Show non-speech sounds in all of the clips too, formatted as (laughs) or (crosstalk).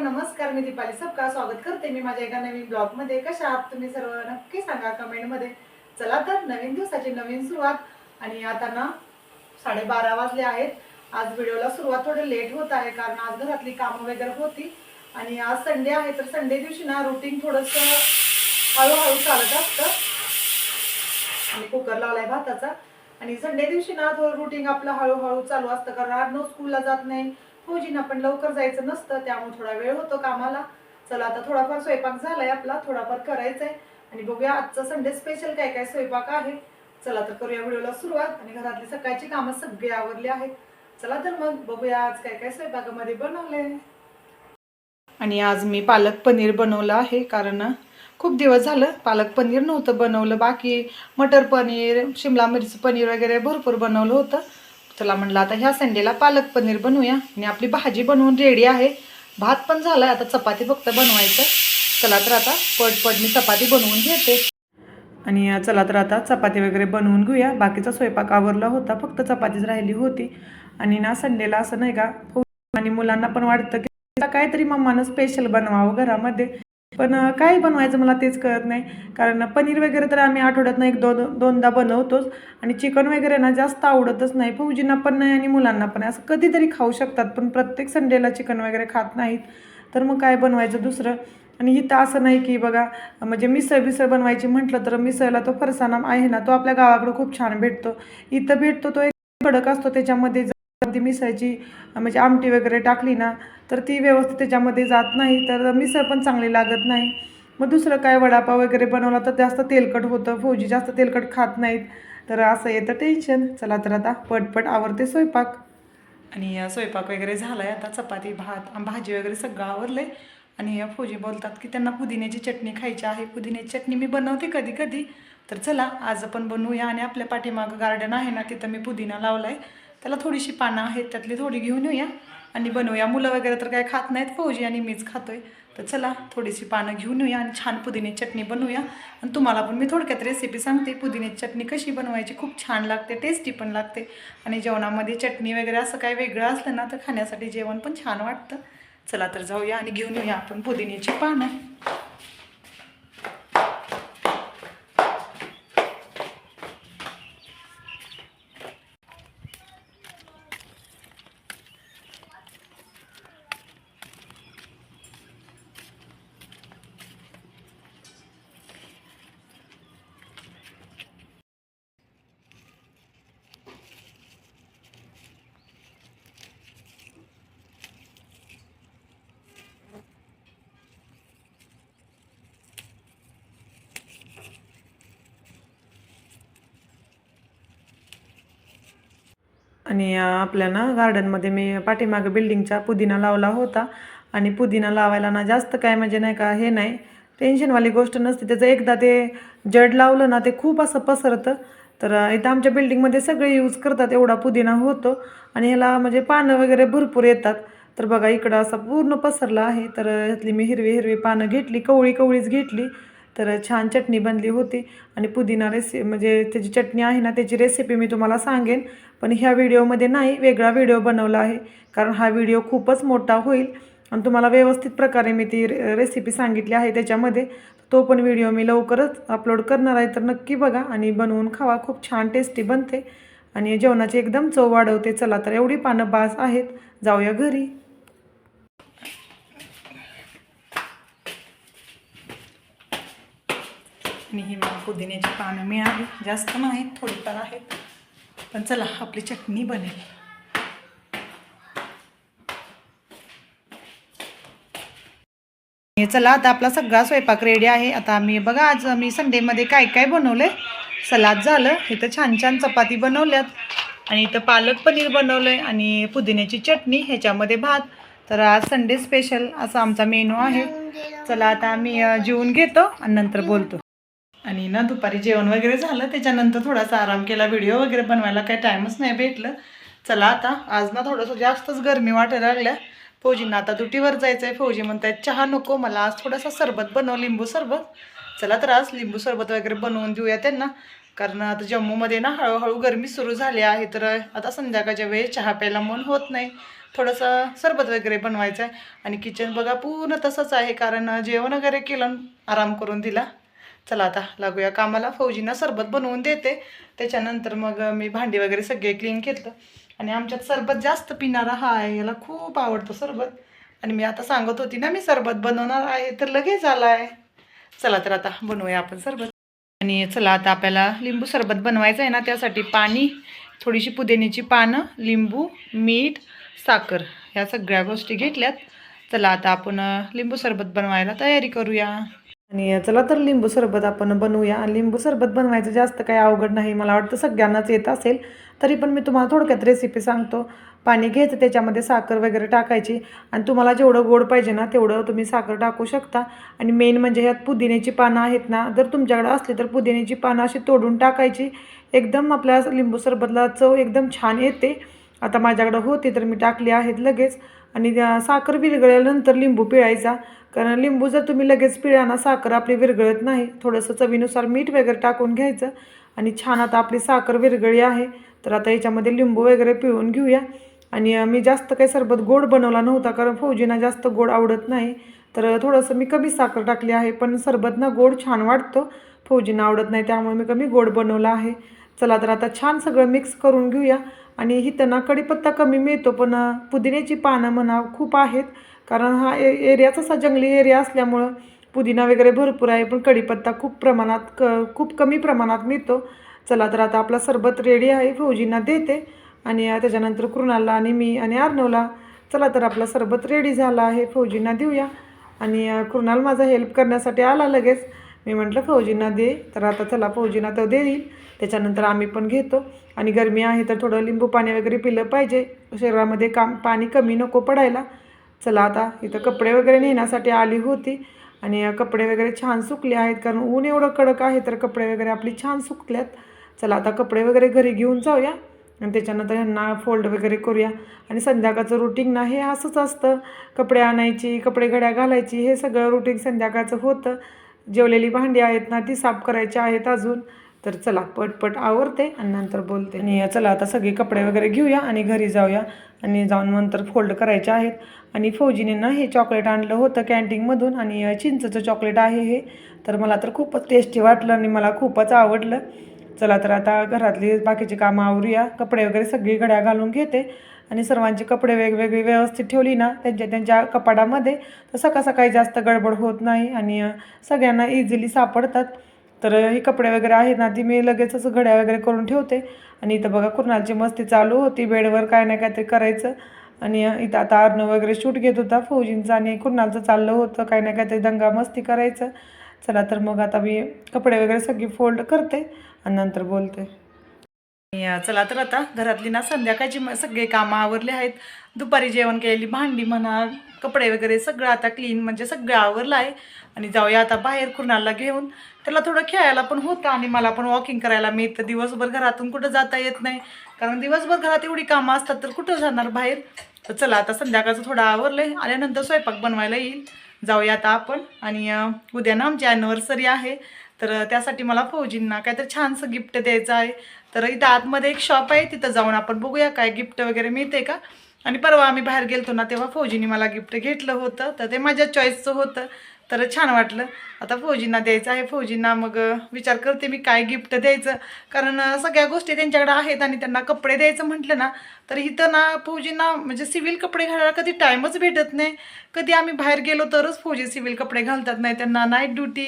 नमस्कार मी दीपाली सबका स्वागत करते मी माझ्या एका नवीन ब्लॉगमध्ये कशा आहात तुम्ही सर्व? नक्की सांगा कमेंटमध्ये चला तर नवीन दिवसाची नवीन सुरुवात. आणि आता ना साडेबारा वाजले आहेत. आज व्हिडिओला सुरुवात थोडं लेट होत आहे कारण आज घरातली कामं वगैरे होती. आणि आज संडे आहे तर संडे दिवशी ना रुटीन थोडस हळूहळू चालत असतं. आणि कुकर लावलाय भाताचा. आणि संडे दिवशी ना थोडं रुटीन आपलं हळूहळू चालू असतं कारण आज नो स्कूलला जात नाही. फौजीना पण लवकर जायचं नसतं त्यामुळे थोडा वेळ होतो कामाला. चला आता थोडाफार स्वयंपाक झालाय आपला थोडाफार करायचा आहे आणि बघूया आजचा संडे स्पेशल काय काय स्वयंपाक आहे. चला तर करूया व्हिडिओला सुरुवात. आणि घरातली सकाळची कामं सगळी आवरली आहेत. चला तर मग बघूया आज काय काय स्वयंपाकामध्ये बनवले आणि आज मी पालक पनीर बनवलं आहे कारण खूप दिवस झालं पालक पनीर नव्हतं बनवलं. बाकी मटर पनीर शिमला मिरची पनीर वगैरे भरपूर बनवलं होतं. चला म्हणलं आता ह्या संडेला पालक पनीर बनवूया. आणि आपली भाजी बनवून रेडी आहे. भात पण झालाय आता चपाती फक्त बनवायचं. चला तर आता पटपट मी चपाती बनवून घेते. आणि चला तर आता चपाती वगैरे बनवून घेऊया. बाकीचा स्वयंपाक आवरला होता फक्त चपातीच राहिली होती. आणि ना संडेला असं नाही का आणि मुलांना पण वाटतं की काहीतरी मम्मानं स्पेशल बनवावं घरामध्ये. पण काय बनवायचं मला तेच कळत नाही. कारण पनीर वगैरे तर आम्ही आठवड्यातनं एक दोन दोनदा बनवतोच. आणि चिकन वगैरे ना जास्त आवडतच नाही. फौजींना पण नाही आणि मुलांना पण असं कधीतरी खाऊ शकतात. पण प्रत्येक संडेला चिकन वगैरे खात नाहीत. तर मग काय बनवायचं दुसरं? आणि इथं असं नाही की बघा म्हणजे मिसळ बिसळ बनवायची म्हटलं तर मिसळला तो फरसाणा आहे ना तो आपल्या गावाकडं खूप छान भेटतो. इथं भेटतो तो एक कडक असतो. त्याच्यामध्ये जर ती मिसळची म्हणजे आमटी वगैरे टाकली ना तर ती व्यवस्थित त्याच्यामध्ये जात नाही तर मिसळ पण चांगली लागत नाही. मग दुसरं काय वडापाव वगैरे बनवला तर जास्त तेलकट होतं. फौजी जास्त तेलकट खात नाहीत. तर असं येतं टेन्शन चला तर आता पटपट आवरते स्वयंपाक. आणि स्वयंपाक वगैरे झाला आहे आता चपाती भात भाजी वगैरे सगळं आवरलं आहे आणि फौजी बोलतात की त्यांना पुदिन्याची चटणी खायची आहे. पुदिन्याची चटणी मी बनवते कधी कधी. तर चला आज आपण बनवूया. आणि आपल्या पाठीमागं गार्डन आहे ना तिथं मी पुदिना लावला आहे त्याला थोडीशी पानं आहेत त्यातली थोडी घेऊन येऊया. आणि बनवूया. मुलं वगैरे तर काय खात नाहीत फौजी आणि मीच खातोय. तर चला थोडीशी पानं घेऊन येऊया आणि छान पुदिन्याची चटणी बनवूया. आणि तुम्हाला पण मी थोडक्यात रेसिपी सांगते. पुदिन्याची चटणी कशी बनवायची खूप छान लागते टेस्टी पण लागते. आणि जेवणामध्ये चटणी वगैरे असं काय वेगळं असलं ना तर खाण्यासाठी जेवण पण छान वाटतं. चला तर जाऊया आणि घेऊन येऊया आपण पुदिन्याची पानं. आणि आपल्या ना गार्डनमध्ये मी पाठीमागं बिल्डिंगच्या पुदिना लावला होता. आणि पुदिना लावायला ना जास्त काय म्हणजे नाही का हे नाही. टेन्शनवाली गोष्ट नसते. त्याचं एकदा ते जड लावलं ना ते खूप असं पसरतं. तर इथं आमच्या बिल्डिंगमध्ये सगळे यूज करतात. एवढा पुदिना होतो. आणि ह्याला म्हणजे पानं वगैरे भरपूर येतात. तर बघा इकडं असा पूर्ण पसरला आहे. तर ह्यातली मी हिरवी हिरवी पानं घेतली. कवळी कवळीच घेतली. तर छान चटणी बनली होती. आणि पुदिना रेसि म्हणजे त्याची चटणी आहे ना त्याची रेसिपी मी तुम्हाला सांगेन. पण ह्या व्हिडिओमध्ये नाही वेगळा व्हिडिओ बनवला आहे. कारण हा व्हिडिओ खूपच मोठा होईल. आणि तुम्हाला व्यवस्थित प्रकारे मी ती रे रेसिपी सांगितली आहे त्याच्यामध्ये. तो पण व्हिडिओ मी लवकरच अपलोड करणार आहे. तर नक्की बघा आणि बनवून खावा. खूप छान टेस्टी बनते. आणि जेवणाची एकदम चव वाढवते. चला तर एवढी पानं बास आहेत. जाऊया घरी. आणि ही मला पुदिन्याची पानं मिळाली. जास्त नाहीत थोडीफार आहेत. पण चला आपली चटणी बनेल. चला आता आपला सगळा स्वयंपाक रेडी आहे. आता आम्ही बघा आज मी संडेमध्ये काय काय बनवलंय? सलाद झालं. इथं छान छान चपाती बनवल्यात. आणि इथं पालक पनीर बनवलंय आणि पुदिन्याची चटणी ह्याच्यामध्ये भात. तर आज संडे स्पेशल असा आमचा मेनू आहे. चला आता आम्ही जेवून घेतो आणि नंतर बोलतो. आणि ना दुपारी जेवण वगैरे झालं त्याच्यानंतर थोडासा आराम केला व्हिडिओ वगैरे बनवायला काही टाईमच नाही भेटलं. चला आता आज ना थोडंसं जास्तच गरमी वाटायला लागल्या. फौजींना आता दुटीवर जायचं आहे फौजी म्हणतात चहा नको मला आज थोडासा सरबत बनव लिंबू सरबत. चला तर आज लिंबू सरबत वगैरे बनवून देऊया त्यांना. कारण आता जम्मूमध्ये ना हळूहळू गरमी सुरू झाली आहे तर आता संध्याकाळच्या वेळेस चहा प्यायला मन होत नाही. थोडंसं सरबत वगैरे बनवायचं आहे आणि किचन बघा पूर्ण तसंच आहे कारण जेवण वगैरे केलं आराम करून दिला. चला आता लागूया कामाला. फौजींना सरबत बनवून देते. त्याच्यानंतर मग मी भांडी वगैरे सगळे क्लीन केलं. आणि आमच्यात सरबत जास्त पिणारा हा आहे. याला खूप आवडतो सरबत. आणि मी आता सांगत होती ना मी सरबत बनवणार आहे तर लगेच आला आहे चला तर आता बनवूया आपण सरबत. आणि चला आता आपल्याला लिंबू सरबत बनवायचं आहे ना त्यासाठी पाणी थोडीशी पुदिन्याची पानं लिंबू मीठ साखर ह्या सगळ्या गोष्टी घेतल्यात. चला आता आपण लिंबू सरबत बनवायला तयारी करूया. आणि चला तर लिंबू सरबत आपण बनवूया. आणि लिंबू सरबत बनवायचं जास्त काही अवघड नाही. मला वाटतं सगळ्यांनाच येत असेल. तरी पण मी तुम्हाला थोडक्यात रेसिपी सांगतो. पाणी घ्यायचं त्याच्यामध्ये साखर वगैरे टाकायची. आणि तुम्हाला जेवढं गोड पाहिजे ना तेवढं तुम्ही साखर टाकू शकता. आणि मेन म्हणजे ह्यात पुदिन्याची पानं आहेत ना जर तुमच्याकडे असली तर पुदिन्याची पानं अशी तोडून टाकायची. एकदम आपल्या लिंबू सरबतला चव एकदम छान येते. आता माझ्याकडं होती तर मी टाकली आहेत लगेच. आणि साखर विरघळल्यानंतर लिंबू पिळायचा. कारण लिंबू जर तुम्ही लगेच पिळा ना साखर आपली विरघळत नाही. थोडंसं चवीनुसार मीठ वगैरे टाकून घ्यायचं. आणि छान आता आपली साखर विरघळी आहे. तर आता याच्यामध्ये लिंबू वगैरे पिळून घेऊया. आणि मी जास्त काही सरबत गोड बनवला नव्हता कारण फौजींना जास्त गोड आवडत नाही. तर थोडंसं मी कमी साखर टाकली आहे पण सरबत ना गोड छान वाटतो. फौजींना आवडत नाही त्यामुळे मी कमी गोड बनवला आहे. चला तर आता छान सगळं मिक्स करून घेऊया. आणि इथं ना कढीपत्ता कमी मिळतो पण पुदिन्याची पानं म्हणा खूप आहेत. कारण हा ए एरियाच असा जंगली एरिया असल्यामुळं पुदिना वगैरे भरपूर आहे पण कढीपत्ता खूप प्रमाणात क खूप कमी प्रमाणात मिळतो. चला तर आता आपला सरबत रेडी आहे फौजींना देते. आणि त्याच्यानंतर कृणालला आणि मी आणि अर्णवला चला तर आपला सरबत रेडी झाला आहे फौजींना देऊया. आणि कृणाल माझा हेल्प करण्यासाठी आला लगेच. मी म्हटलं फौजींना दे. तर आता चला फौजींना तो देईल. त्याच्यानंतर आम्ही पण घेतो. आणि गरमी आहे तर थोडं लिंबू पाणी वगैरे पिलं पाहिजे. शरीरामध्ये काम पाणी कमी नको पडायला. चला आता इथं कपडे वगैरे नेण्यासाठी आली होती आणि कपडे वगैरे छान सुकले आहेत कारण ऊन एवढं कडक आहे तर कपडे वगैरे आपली छान सुकल्यात. चला आता कपडे वगैरे घरी घेऊन जाऊया आणि त्याच्यानंतर ह्यांना फोल्ड वगैरे करूया. आणि संध्याकाळचं रुटीन ना हे असंच असतं. कपडे आणायची कपडे घड्या घालायची हे सगळं रुटीन संध्याकाळचं होतं. जेवलेली भांडी आहेत ना ती साफ करायची आहेत अजून. तर चला पटपट आवरते आणि नंतर बोलते. आणि चला आता सगळे कपडे वगैरे घेऊया आणि घरी जाऊया. आणि जाऊन नंतर फोल्ड करायचे आहेत. आणि फौजीने ना हे चॉकलेट आणलं होतं कॅन्टीनमधून आणि चिंचचं चॉकलेट आहे हे. तर मला तर खूपच टेस्टी वाटलं आणि मला खूपच आवडलं. चला तर आता घरातली बाकीची कामं आवरूया. कपडे वगैरे सगळी घड्या घालून घेते. आणि सर्वांचे कपडे वेगवेगळी व्यवस्थित ठेवली ना त्यांच्या त्यांच्या कपाडामध्ये तर सकाळ सकाळी जास्त गडबड होत नाही आणि सगळ्यांना इझिली सापडतात. तर हे कपडे वगैरे आहेत ना ती मी लगेच असं घड्या वगैरे करून ठेवते. आणि इथं बघा कुर्नालची मस्ती चालू होती बेडवर काय ना काहीतरी करायचं. आणि इथं आता अर्णव वगैरे शूट घेत होता फौजींचं आणि कुणालचं चाललं होतं काही ना काहीतरी दंगा मस्ती करायचं. चला तर मग आता मी कपडे वगैरे सगळी फोल्ड करते आणि नंतर बोलते. चला तर आता घरातली ना संध्याकाळची सगळे कामं आवरले आहेत. दुपारी जेवण केलेली भांडी म्हणा कपडे वगैरे सगळं आता क्लीन म्हणजे सगळं आवरलं आहे. आणि जाऊया आता बाहेर कुणाला घेऊन. त्याला थोडं खेळायला पण होतं आणि मला पण वॉकिंग करायला मी तर दिवसभर घरातून कुठं जाता येत नाही. कारण दिवसभर घरात एवढी कामं असतात तर कुठं जाणार बाहेर? तर चला आता संध्याकाळचं थोडं आवरलं आहे आल्यानंतर स्वयंपाक बनवायला येईल. जाऊया आता आपण. आणि उद्या ना आमची ॲनिव्हर्सरी आहे. तर त्यासाठी मला फौजींना काहीतरी छानसं गिफ्ट द्यायचं आहे. तर इथं आतमध्ये एक शॉप आहे तिथं जाऊन आपण बघूया काय गिफ्ट वगैरे मिळते का. आणि परवा आम्ही बाहेर गेलतो ना तेव्हा फौजीने मला गिफ्ट घेतलं होतं. तर ते माझ्या चॉईसचं होतं. तर छान वाटलं. आता फौजींना द्यायचं आहे. फौजींना मग विचार करते मी काय गिफ्ट द्यायचं. कारण सगळ्या गोष्टी त्यांच्याकडे आहेत आणि त्यांना कपडे द्यायचं म्हटलं ना तर इथं ना फौजींना म्हणजे सिव्हिल कपडे घालायला कधी टाईमच भेटत नाही. कधी आम्ही बाहेर गेलो तरच फौजी सिव्हिल कपडे घालतात. नाही त्यांना नाईट ड्युटी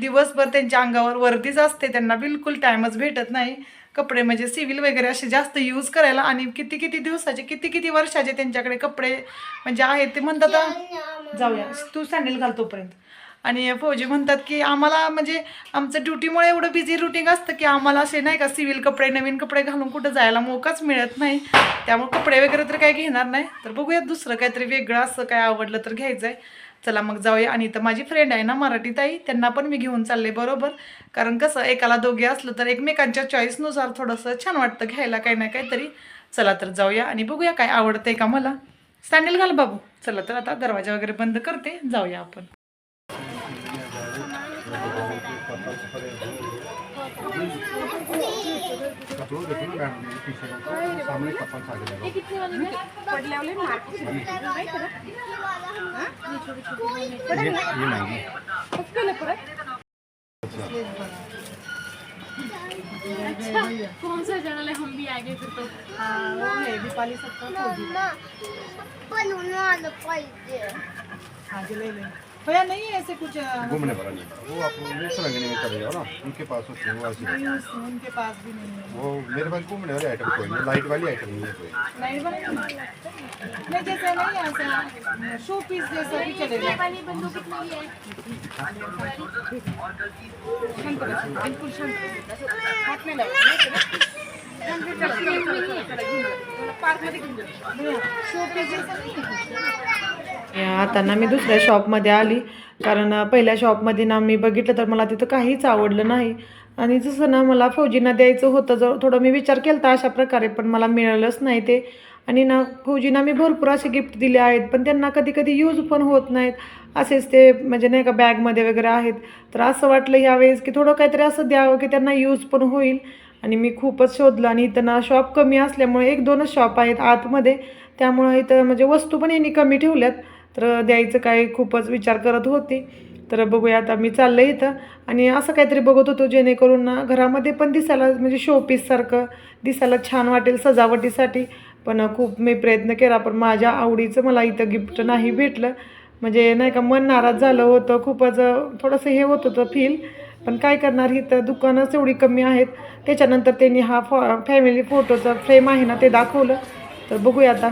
दिवसभर त्यांच्या अंगावर वर्दीच असते. त्यांना बिलकुल टाईमच भेटत नाही. कपडे म्हणजे सिव्हिल वगैरे असे जास्त यूज करायला आणि किती किती दिवसाचे किती किती वर्षाचे त्यांच्याकडे कपडे म्हणजे आहेत ते म्हणतात "आ, जाऊया. तू सँडल घाल तोपर्यंत. आणि फौजी म्हणतात की आम्हाला म्हणजे आमचं ड्युटीमुळे एवढं बिझी रुटीन असतं की आम्हाला असे नाही का सिव्हिल कपडे नवीन कपडे घालून कुठं जायला मोकाच मिळत नाही. त्यामुळे कपडे वगैरे तर काही घेणार नाही. तर बघूयात दुसरं काहीतरी वेगळं असं काय आवडलं तर घ्यायचं आहे चला मग जाऊया. आणि इथं माझी फ्रेंड आहे ना मराठी ताई त्यांना पण मी घेऊन चालले बरोबर. कारण कसं एकाला दोघे असलं तर एकमेकांच्या चॉईसनुसार थोडंसं छान वाटतं घ्यायला काही ना काहीतरी. चला तर जाऊया आणि बघूया काय आवडतंय का मला. सँडल घाल बाबू. चला तर आता दरवाजा वगैरे बंद करते. जाऊया आपण. (laughs) अच्छा कौन सा चैनल है हम भी आगे फिर तो हाँ, वो है. दीपाली हाँ जी ले ले भैया नहीं है ऐसे कुछ घूमने वाला नहीं है। वो आप मुफ़्त रंगने में चले जाओ ना उनके पास होते वो ऐसी नहीं, उनके पास भी नहीं है। वो मेरे पास घूमने वाले आइटम कोई नहीं लाइट वाली आइटम नहीं है कोई। नहीं बनेगा नहीं जैसे नहीं ऐसा शो पीस जैसा भी चलेगा वाली बंदूक कितनी है? बिल्कुल शांत बसो. हात नाही आता ना मी दुसऱ्या शॉपमध्ये आली. कारण पहिल्या शॉपमध्ये ना मी बघितलं तर मला तिथं काहीच आवडलं नाही. आणि जसं ना मला फौजींना द्यायचं होतं जर थोडं मी विचार केला तर अशा प्रकारे पण मला मिळालंच नाही ते. आणि ना फौजींना मी भरपूर असे गिफ्ट दिले आहेत पण त्यांना कधी कधी यूज पण होत नाहीत. असेच ते म्हणजे नाही का बॅगमध्ये वगैरे आहेत. तर असं वाटलं ह्यावेळेस की थोडं काहीतरी असं द्यावं की त्यांना यूज पण होईल. आणि मी खूपच शोधलं आणि इथं ना शॉप कमी असल्यामुळे एक दोनच शॉप आहेत आतमध्ये. त्यामुळं इथं म्हणजे वस्तू पण यांनी कमी ठेवल्यात. तर द्यायचं काय खूपच विचार करत होती. तर बघूया आता मी चाललं इथं. आणि असं काहीतरी बघत होतो जेणेकरून ना घरामध्ये पण दिसायला म्हणजे शोपीससारखं दिसायला छान वाटेल सजावटीसाठी. पण खूप मी प्रयत्न केला पण माझ्या आवडीचं मला इथं गिफ्ट नाही भेटलं. म्हणजे नाही का मन नाराज झालं होतं. खूपच थोडंसं हे होत होतं फील पण काय करणार इथं दुकानंच एवढी कमी आहेत. त्याच्यानंतर त्यांनी हा फॉ फॅमिली फोटोचा फ्रेम आहे ना ते दाखवलं. तर बघूया आता.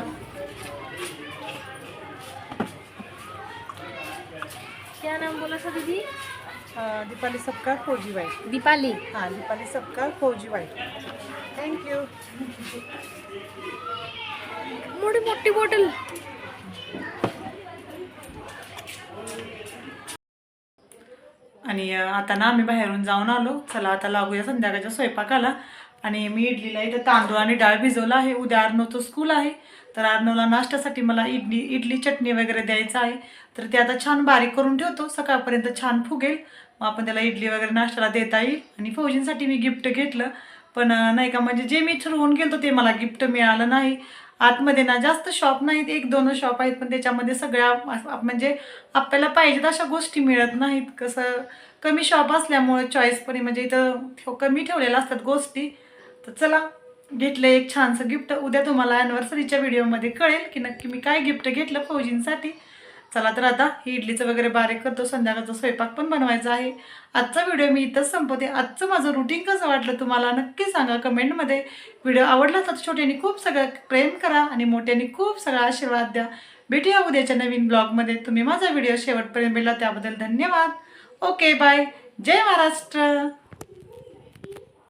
क्या नाम बोला था दीदी? दीपाली सबका फौजी वाईट दीपाली. हाँ दीपाली सबका फौजी वाईट थँक्यू मोठी मोठी बॉटल आणि आता ना आम्ही बाहेरून जाऊन आलो. चला आता लागूया संध्याकाळच्या स्वयंपाकाला. आणि मी इडलीला इथं तांदूळ आणि डाळ भिजवला आहे. उद्या अर्नवचं स्कूल आहे. तर अर्नवला नाश्त्यासाठी मला इडली इडली चटणी वगैरे द्यायचं आहे. तर ते आता छान बारीक करून ठेवतो. सकाळपर्यंत छान फुगेल. मग आपण त्याला इडली वगैरे नाश्त्याला देता येईल. आणि फौजींसाठी मी गिफ्ट घेतलं. पण नाही का म्हणजे जे मी ठरवून गेलो ते मला गिफ्ट मिळालं नाही. आतमध्ये ना जास्त शॉप नाहीत एक दोन शॉप आहेत पण त्याच्यामध्ये सगळ्या म्हणजे आपल्याला पाहिजेत अशा गोष्टी मिळत नाहीत. कसं कमी शॉप असल्यामुळे चॉईसपणे म्हणजे इथं कमी ठेवलेल्या असतात गोष्टी. तर चला घेतलं एक छानसं गिफ्ट उद्या तुम्हाला ॲनिव्हर्सरीच्या व्हिडिओमध्ये कळेल की नक्की मी काय गिफ्ट घेतलं फौजींसाठी. चला तर आता ही इडलीचं वगैरे बारीक करतो. संध्याकाळचा स्वयंपाक पण बनवायचा आहे. आजचा व्हिडिओ मी इथंच संपवते. आजचं माझं रुटीन कसं वाटलं तुम्हाला नक्की सांगा कमेंटमध्ये व्हिडिओ आवडला तर छोट्यांनी खूप सगळं प्रेम करा आणि मोठ्यांनी खूप सगळा आशीर्वाद द्या. भेटूया उद्याच्या नवीन ब्लॉगमध्ये तुम्ही माझा व्हिडिओ शेवटपर्यंत भेटला त्याबद्दल धन्यवाद. ओके बाय जय महाराष्ट्र.